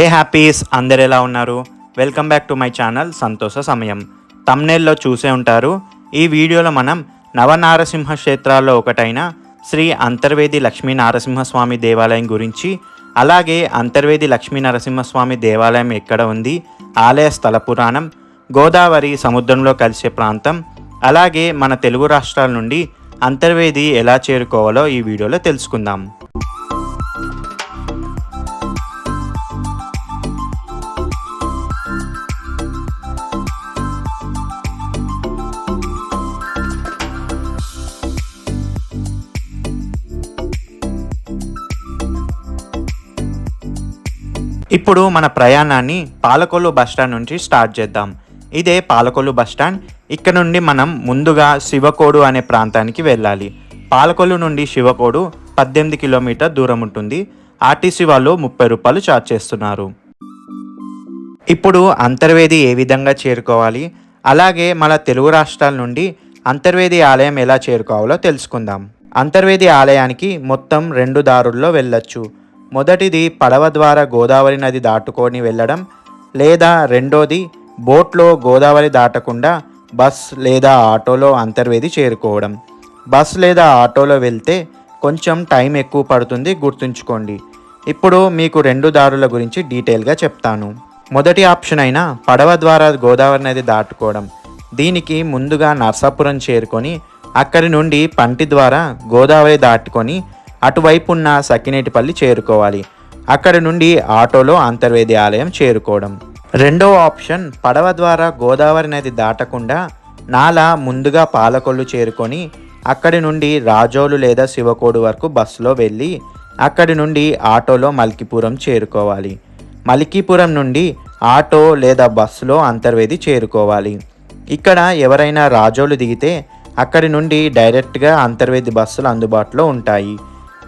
ఏ happies అందరు ఎలా ఉన్నారు? Welcome back to my channel Santosha Samayam. తమ్నేల్లో చూసే ఉంటారు. ఈ వీడియోలో మనం నవనారసింహ క్షేత్రాల్లో ఒకటైన శ్రీ అంతర్వేది లక్ష్మీ నారసింహస్వామి దేవాలయం గురించి అలాగే అంతర్వేది లక్ష్మీ నరసింహస్వామి దేవాలయం ఎక్కడ ఉంది ఆలయ స్థల పురాణం గోదావరి సముద్రంలో కలిసే ప్రాంతం అలాగే మన తెలుగు రాష్ట్రాల నుండి అంతర్వేది ఎలా చేరుకోవాలో ఈ వీడియోలో తెలుసుకుందాం. ఇప్పుడు మన ప్రయాణాన్ని పాలకొల్లు బస్టాండ్ నుంచి స్టార్ట్ చేద్దాం. ఇదే పాలకొల్లు బస్టాండ్ ఇక్కడ నుండి మనం ముందుగా శివకోడు అనే ప్రాంతానికి వెళ్ళాలి. పాలకొల్లు నుండి శివకోడు పద్దెనిమిది కిలోమీటర్ దూరం ఉంటుంది. ఆర్టీసీ వాళ్ళు ముప్పై రూపాయలు ఛార్జ్ చేస్తున్నారు. ఇప్పుడు అంతర్వేది ఏ విధంగా చేరుకోవాలి? అలాగే మన తెలుగు రాష్ట్రాల నుండి అంతర్వేది ఆలయం ఎలా చేరుకోవాలో తెలుసుకుందాం. అంతర్వేది ఆలయానికి మొత్తం రెండు దారుల్లో వెళ్ళొచ్చు. మొదటిది పడవ ద్వారా గోదావరి నది దాటుకొని వెళ్ళడం లేదా రెండోది బోట్లో గోదావరి దాటకుండా బస్ లేదా ఆటోలో అంతర్వేది చేరుకోవడం. బస్ లేదా ఆటోలో వెళ్తే కొంచెం టైం ఎక్కువ పడుతుంది గుర్తుంచుకోండి. ఇప్పుడు మీకు రెండు దారుల గురించి డీటెయిల్గా చెప్తాను. మొదటి ఆప్షన్ అయిన పడవ ద్వారా గోదావరి నది దాటుకోవడం. దీనికి ముందుగా నర్సాపురం చేరుకొని అక్కడి నుండి పంటి ద్వారా గోదావరి దాటుకొని అటువైపు ఉన్న సకినేటిపల్లి చేరుకోవాలి. అక్కడి నుండి ఆటోలో అంతర్వేది ఆలయం చేరుకోవడం. రెండో ఆప్షన్ పడవ ద్వారా గోదావరి నది దాటకుండా నాలా ముందుగా పాలకొల్లు చేరుకొని అక్కడి నుండి రాజోలు లేదా శివకోడు వరకు బస్సులో వెళ్ళి అక్కడి నుండి ఆటోలో మల్కీపురం చేరుకోవాలి. మల్కీపురం నుండి ఆటో లేదా బస్సులో అంతర్వేది చేరుకోవాలి. ఇక్కడ ఎవరైనా రాజోలు దిగితే అక్కడి నుండి డైరెక్ట్గా అంతర్వేది బస్సులు అందుబాటులో ఉంటాయి.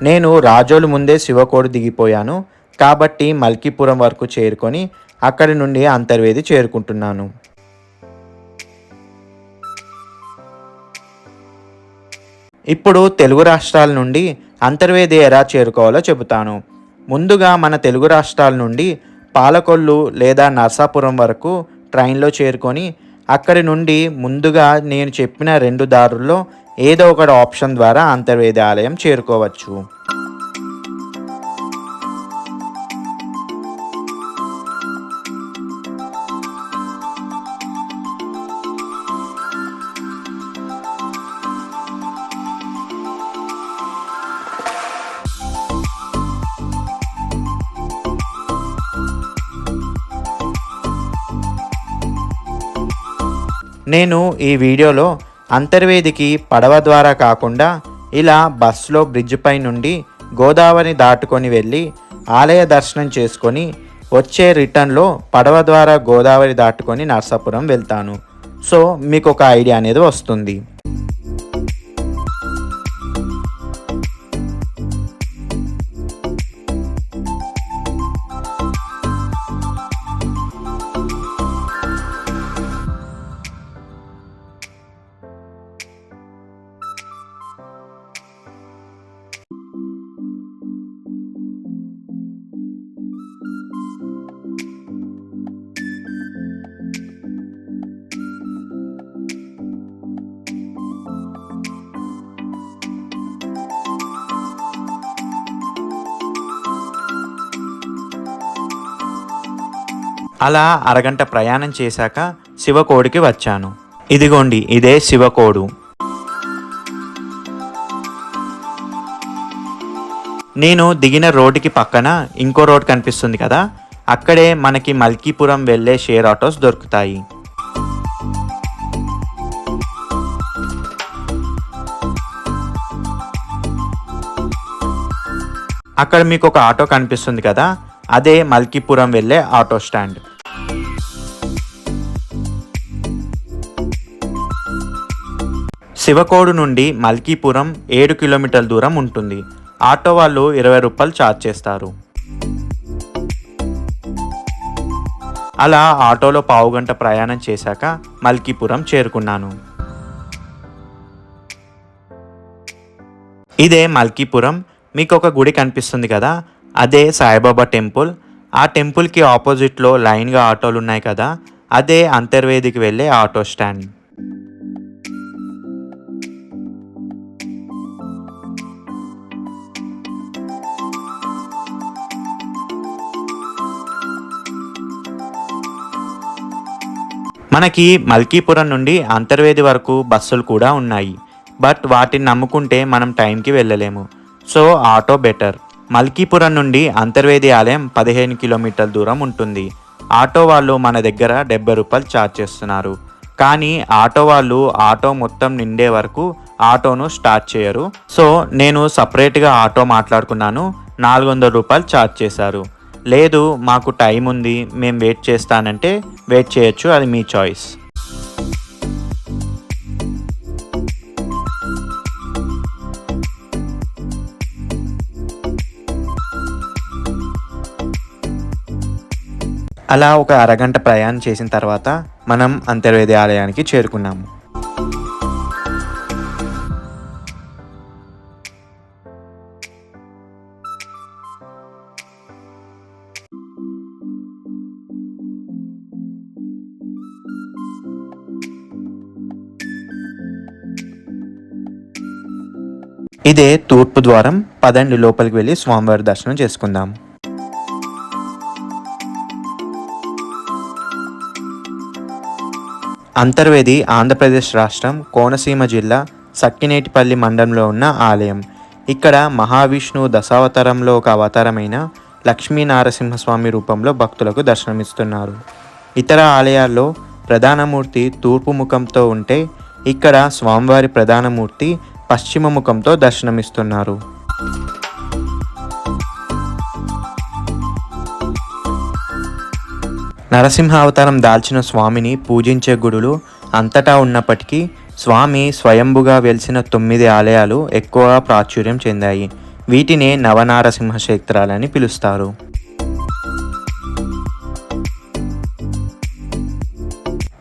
నేను రాజోలు ముందే శివకోడు దిగిపోయాను కాబట్టి మల్కీపురం వరకు చేరుకొని అక్కడి నుండి అంతర్వేది చేరుకుంటున్నాను. ఇప్పుడు తెలుగు రాష్ట్రాల నుండి అంతర్వేది ఎలా చేరుకోవాలో చెబుతాను. ముందుగా మన తెలుగు రాష్ట్రాల నుండి పాలకొల్లు లేదా నర్సాపురం వరకు ట్రైన్లో చేరుకొని అక్కడి నుండి ముందుగా నేను చెప్పిన రెండు దారుల్లో ఏదో ఒకటి ఆప్షన్ ద్వారా అంతర్వేది ఆలయం చేరుకోవచ్చు. నేను ఈ వీడియోలో అంతర్వేదికి పడవ ద్వారా కాకుండా ఇలా బస్సులో బ్రిడ్జ్ పై నుండి గోదావరి దాటుకొని వెళ్ళి ఆలయ దర్శనం చేసుకొని వచ్చే రిటర్న్లో పడవ ద్వారా గోదావరి దాటుకొని నర్సాపురం వెళ్తాను. సో మీకు ఒక ఐడియా అనేది వస్తుంది. అలా అరగంట ప్రయాణం చేశాక శివకోడికి వచ్చాను. ఇదిగోండి ఇదే శివకోడు. నేను దిగిన రోడ్డుకి పక్కన ఇంకో రోడ్ కనిపిస్తుంది కదా అక్కడే మనకి మల్కీపురం వెళ్ళే షేర్ ఆటోస్ దొరుకుతాయి. అక్కడ మీకు ఒక ఆటో కనిపిస్తుంది కదా అదే మల్కీపురం వెళ్ళే ఆటో స్టాండ్. శివకోడు నుండి మల్కీపురం ఏడు కిలోమీటర్ల దూరం ఉంటుంది. ఆటో వాళ్ళు ఇరవై రూపాయలు ఛార్జ్ చేస్తారు. అలా ఆటోలో పావుగంట ప్రయాణం చేశాక మల్కీపురం చేరుకున్నాను. ఇదే మల్కీపురం. మీకు ఒక గుడి కనిపిస్తుంది కదా? అదే సాయిబాబా టెంపుల్. ఆ టెంపుల్కి ఆపోజిట్లో లైన్గా ఆటోలు ఉన్నాయి కదా? అదే అంతర్వేదికి వెళ్ళే ఆటో స్టాండ్. మనకి మల్కీపురం నుండి అంతర్వేది వరకు బస్సులు కూడా ఉన్నాయి. బట్ వాటిని నమ్ముకుంటే మనం టైంకి వెళ్ళలేము. So auto better. మల్కీపురం నుండి అంతర్వేది ఆలయం పదిహేను కిలోమీటర్ల దూరం ఉంటుంది. ఆటో వాళ్ళు మన దగ్గర డెబ్బై రూపాయలు ఛార్జ్ చేస్తున్నారు. కానీ ఆటో వాళ్ళు ఆటో మొత్తం నిండే వరకు ఆటోను స్టార్ట్ చేయరు. సో నేను సపరేట్గా ఆటో మాట్లాడుకున్నాను. నాలుగు వందల రూపాయలు ఛార్జ్ చేశారు. లేదు మాకు టైం ఉంది మేము వెయిట్ చేస్తానంటే వెయిట్ చేయొచ్చు అది మీ చాయిస్. అలా ఒక అరగంట ప్రయాణం చేసిన తర్వాత మనం అంతర్వేది ఆలయానికి చేరుకున్నాము. ఇదే తూర్పు ద్వారం పదండి లోపలికి వెళ్ళి స్వామివారి దర్శనం చేసుకుందాం. అంతర్వేది ఆంధ్రప్రదేశ్ రాష్ట్రం కోనసీమ జిల్లా సక్కినేటిపల్లి మండలంలో ఉన్న ఆలయం. ఇక్కడ మహావిష్ణువు దశావతారంలో ఒక అవతారమైన లక్ష్మీనారసింహస్వామి రూపంలో భక్తులకు దర్శనమిస్తున్నారు. ఇతర ఆలయాల్లో ప్రధానమూర్తి తూర్పు ముఖంతో ఉంటే ఇక్కడ స్వామివారి ప్రధానమూర్తి పశ్చిమ ముఖంతో దర్శనమిస్తున్నారు. నరసింహ అవతారం దాల్చిన స్వామిని పూజించే గుడులు అంతటా ఉన్నప్పటికీ స్వామి స్వయంభుగా వెలిసిన తొమ్మిది ఆలయాలు ఎక్కువగా ప్రాచుర్యం చెందాయి. వీటినే నవనారసింహ క్షేత్రాలని పిలుస్తారు.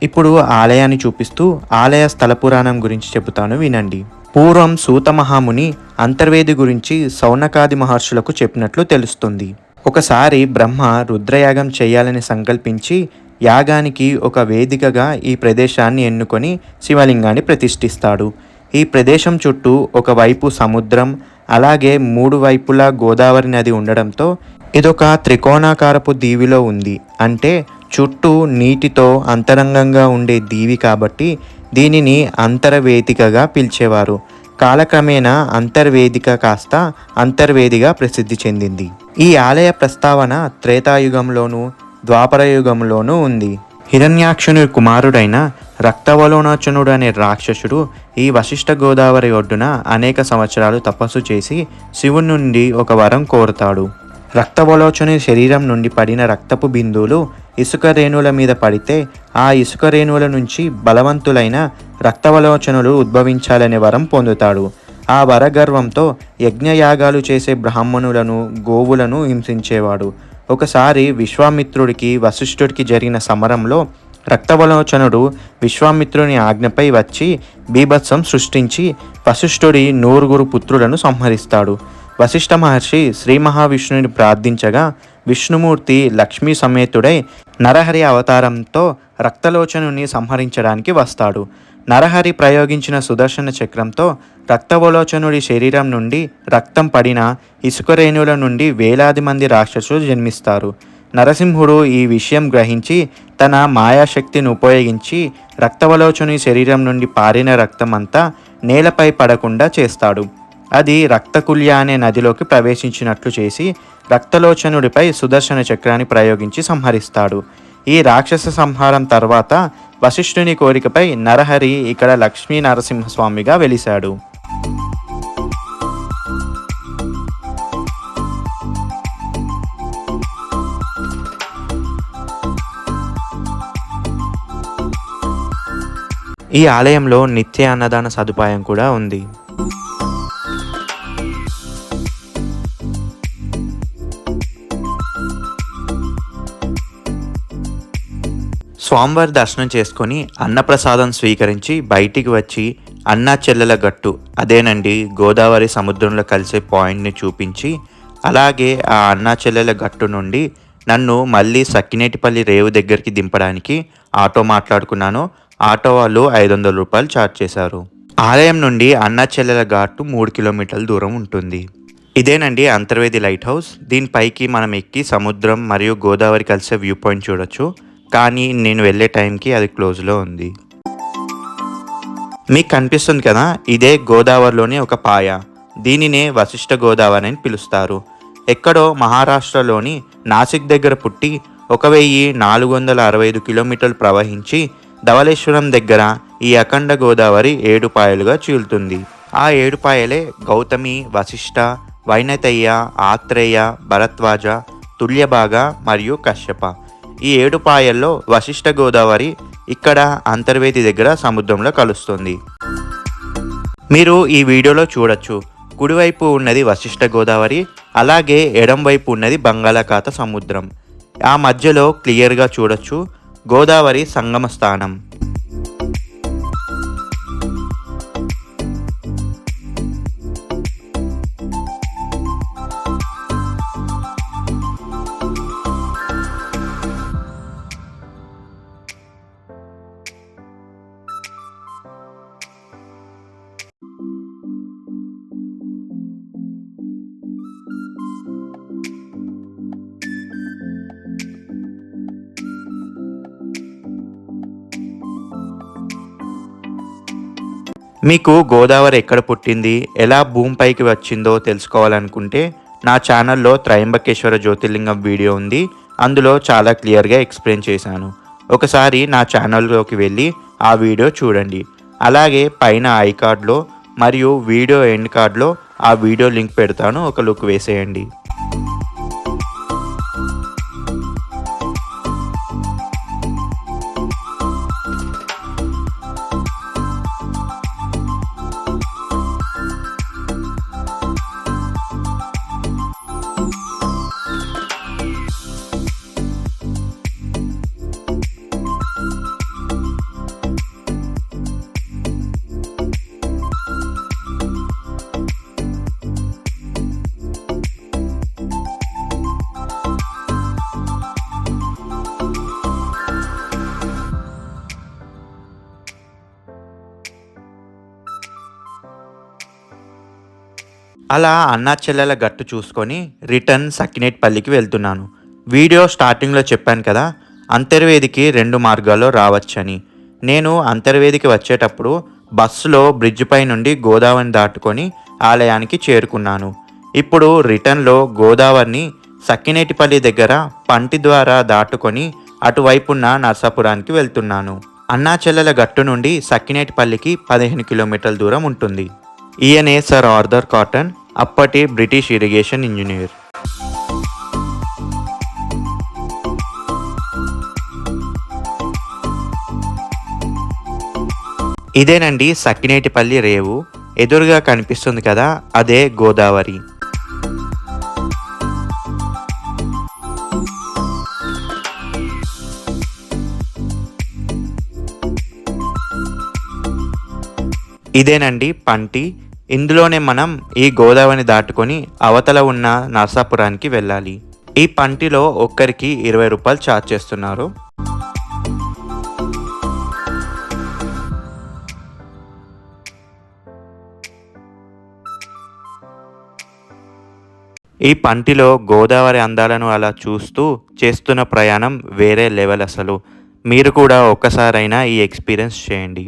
ఇప్పుడు ఆలయాన్ని చూపిస్తూ ఆలయ స్థల పురాణం గురించి చెబుతాను వినండి. పూర్వం సూతమహాముని అంతర్వేది గురించి సౌనకాది మహర్షులకు చెప్పినట్లు తెలుస్తుంది. ఒకసారి బ్రహ్మ రుద్రయాగం చేయాలని సంకల్పించి యాగానికి ఒక వేదికగా ఈ ప్రదేశాన్ని ఎన్నుకొని శివలింగాన్ని ప్రతిష్ఠిస్తాడు. ఈ ప్రదేశం చుట్టూ ఒకవైపు సముద్రం అలాగే మూడు వైపులా గోదావరి నది ఉండడంతో ఇదొక త్రికోణాకారపు దీవిలో ఉంది. అంటే చుట్టూ నీటితో అంతరంగంగా ఉండే దీవి కాబట్టి దీనిని అంతర్వేదికగా పిలిచేవారు. కాలక్రమేణా అంతర్వేదిక కాస్త అంతర్వేదిగా ప్రసిద్ధి చెందింది. ఈ ఆలయ ప్రస్తావన త్రేతాయుగంలోనూ ద్వాపరయుగంలోనూ ఉంది. హిరణ్యాక్షుని కుమారుడైన రక్తవలోనాచనుడు అనే రాక్షసుడు ఈ వశిష్ఠ గోదావరి ఒడ్డున అనేక సంవత్సరాలు తపస్సు చేసి శివుని నుండి ఒక వరం కోరుతాడు. రక్తవలోచని శరీరం నుండి పడిన రక్తపు బిందువులు ఇసుక రేణువుల మీద పడితే ఆ ఇసుక రేణువుల నుంచి బలవంతులైన రక్తవలోచనులు ఉద్భవించాలనే వరం పొందుతాడు. ఆ వరగర్వంతో యజ్ఞయాగాలు చేసే బ్రాహ్మణులను గోవులను హింసించేవాడు. ఒకసారి విశ్వామిత్రుడికి వశిష్ఠుడికి జరిగిన సమరంలో రక్తవలోచనుడు విశ్వామిత్రుని ఆజ్ఞపై వచ్చి బీభత్సం సృష్టించి వశిష్ఠుడి నూరుగురు పుత్రులను సంహరిస్తాడు. వశిష్ఠ మహర్షి శ్రీ మహావిష్ణుని ప్రార్థించగా విష్ణుమూర్తి లక్ష్మీ సమేతుడై నరహరి అవతారంతో రక్తలోచనుని సంహరించడానికి వస్తాడు. నరహరి ప్రయోగించిన సుదర్శన చక్రంతో రక్తవలోచనుడి శరీరం నుండి రక్తం పడిన ఇసుకరేణుల నుండి వేలాది మంది రాక్షసులు జన్మిస్తారు. నరసింహుడు ఈ విషయం గ్రహించి తన మాయాశక్తిని ఉపయోగించి రక్తవలోచని శరీరం నుండి పారిన రక్తం అంతా నేలపై పడకుండా చేస్తాడు. అది రక్తకుల్య అనే నదిలోకి ప్రవేశించినట్లు చేసి రక్తలోచనుడిపై సుదర్శన చక్రాన్ని ప్రయోగించి సంహరిస్తాడు. ఈ రాక్షస సంహారం తర్వాత వశిష్ఠుని కోరికపై నరహరి ఇక్కడ లక్ష్మీ నరసింహస్వామిగా వెలిశాడు. ఈ ఆలయంలో నిత్య అన్నదాన సదుపాయం కూడా ఉంది. స్వామివారి దర్శనం చేసుకొని అన్నప్రసాదం స్వీకరించి బయటికి వచ్చి అన్నా చెల్లెల గట్టు అదేనండి గోదావరి సముద్రంలో కలిసే పాయింట్ని చూపించి అలాగే ఆ అన్నా చెల్లెల గట్టు నుండి నన్ను మళ్ళీ సక్కినేటిపల్లి రేవు దగ్గరికి దింపడానికి ఆటో మాట్లాడుకున్నాను. ఆటో వాళ్ళు ఐదు వందల రూపాయలు ఛార్జ్ చేశారు. ఆలయం నుండి అన్నాచెల్లెల ఘాటు మూడు కిలోమీటర్ల దూరం ఉంటుంది. ఇదేనండి అంతర్వేది లైట్ హౌస్. దీనిపైకి మనం ఎక్కి సముద్రం మరియు గోదావరి కలిసే వ్యూ పాయింట్ చూడొచ్చు. కానీ నేను వెళ్ళే టైంకి అది క్లోజ్లో ఉంది. మీకు కనిపిస్తుంది కదా ఇదే గోదావరిలోని ఒక పాయ. దీనినే వశిష్ఠ గోదావరి అని పిలుస్తారు. ఎక్కడో మహారాష్ట్రలోని నాసిక్ దగ్గర పుట్టి ఒక వెయ్యి నాలుగు వందల అరవై ఐదు కిలోమీటర్లు ప్రవహించి ధవళేశ్వరం దగ్గర ఈ అఖండ గోదావరి ఏడు పాయలుగా చీలుతుంది. ఆ ఏడు పాయలే గౌతమి వశిష్ఠ వైనతయ్య ఆత్రేయ భరద్వాజ తుల్యభాగ మరియు కశ్యప. ఈ ఏడుపాయల్లో వశిష్ఠ గోదావరి ఇక్కడ అంతర్వేది దగ్గర సముద్రంలో కలుస్తుంది. మీరు ఈ వీడియోలో చూడొచ్చు. కుడివైపు ఉన్నది వశిష్ఠ గోదావరి అలాగే ఎడం వైపు ఉన్నది బంగాళాఖాత సముద్రం. ఆ మధ్యలో క్లియర్గా చూడొచ్చు. గోదావరి సంగమ స్థానం మీకు గోదావరి ఎక్కడ పుట్టింది ఎలా భూమిపైకి వచ్చిందో తెలుసుకోవాలనుకుంటే నా ఛానల్లో త్రయంబకేశ్వర జ్యోతిర్లింగం వీడియో ఉంది. అందులో చాలా క్లియర్గా ఎక్స్ప్లెయిన్ చేశాను. ఒకసారి నా ఛానల్లోకి వెళ్ళి ఆ వీడియో చూడండి. అలాగే పైన ఐ కార్డ్లో మరియు వీడియో ఎండ్ కార్డ్లో ఆ వీడియో లింక్ పెడతాను. ఒక లుక్ వేసేయండి. అలా అన్నా చెల్లెల గట్టు చూసుకొని రిటర్న్ సకినేట్పల్లికి వెళ్తున్నాను. వీడియో స్టార్టింగ్లో చెప్పాను కదా అంతర్వేదికి రెండు మార్గాల్లో రావచ్చని. నేను అంతర్వేదికి వచ్చేటప్పుడు బస్సులో బ్రిడ్జిపై నుండి గోదావరిని దాటుకొని ఆలయానికి చేరుకున్నాను. ఇప్పుడు రిటర్న్లో గోదావరిని సక్కినేటిపల్లి దగ్గర పంటి ద్వారా దాటుకొని అటువైపున్న నర్సాపురానికి వెళ్తున్నాను. అన్నాచెల్లెల గట్టు నుండి సక్కినేటిపల్లికి పదిహేను కిలోమీటర్ల దూరం ఉంటుంది. ఈయనే సర్ ఆర్థర్ కాటన్. అప్పటి బ్రిటిష్ ఇరిగేషన్ ఇంజనీర్. ఇదేనండి సక్కినేటిపల్లి రేవు. ఎదురుగా కనిపిస్తుంది కదా అదే గోదావరి. ఇదేనండి పంటి ఇందులోనే మనం ఈ గోదావరిని దాటుకొని అవతల ఉన్న నర్సాపురానికి వెళ్ళాలి. ఈ పంటిలో ఒక్కరికి ఇరవై రూపాయలు ఛార్జ్ చేస్తున్నారు. ఈ పంటిలో గోదావరి అందాలను అలా చూస్తూ చేస్తున్న ప్రయాణం వేరే లెవెల్ అసలు. మీరు కూడా ఒక్కసారైనా ఈ ఎక్స్పీరియన్స్ చేయండి.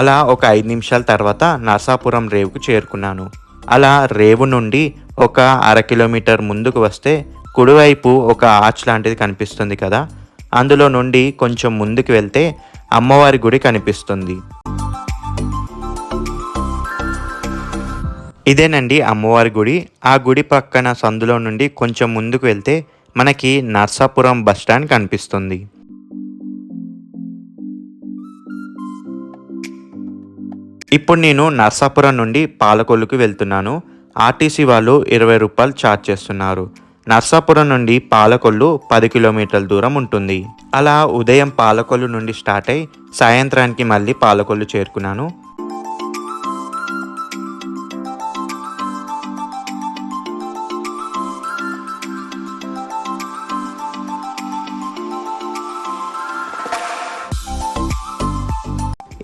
అలా ఒక ఐదు నిమిషాల తర్వాత నర్సాపురం రేవుకు చేరుకున్నాను. అలా రేవు నుండి ఒక అర కిలోమీటర్ ముందుకు వస్తే కుడివైపు ఒక ఆర్చ్ లాంటిది కనిపిస్తుంది కదా. అందులో నుండి కొంచెం ముందుకు వెళ్తే అమ్మవారి గుడి కనిపిస్తుంది. ఇదేనండి అమ్మవారి గుడి. ఆ గుడి పక్కన సందులో నుండి కొంచెం ముందుకు వెళ్తే మనకి నర్సాపురం బస్ స్టాండ్ కనిపిస్తుంది. ఇప్పుడు నేను నర్సాపురం నుండి పాలకొల్లుకి వెళ్తున్నాను. ఆర్టీసీ వాళ్ళు ఇరవై రూపాయలు ఛార్జ్ చేస్తున్నారు. నర్సాపురం నుండి పాలకొల్లు పది కిలోమీటర్ల దూరం ఉంటుంది. అలా ఉదయం పాలకొల్లు నుండి స్టార్ట్ అయి సాయంత్రానికి మళ్ళీ పాలకొల్లు చేరుకున్నాను.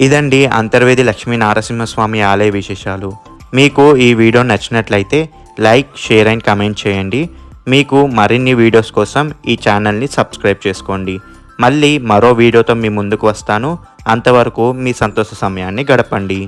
ఇదండి అంతర్వేది లక్ష్మీ నారసింహస్వామి ఆలయ విశేషాలు. మీకు ఈ వీడియో నచ్చినట్లయితే లైక్ షేర్ అండ్ కమెంట్ చేయండి. మీకు మరిన్ని వీడియోస్ కోసం ఈ ఛానల్ని సబ్స్క్రైబ్ చేసుకోండి. మళ్ళీ మరో వీడియోతో మీ ముందుకు వస్తాను. అంతవరకు మీ సంతోష సమయాన్ని గడపండి.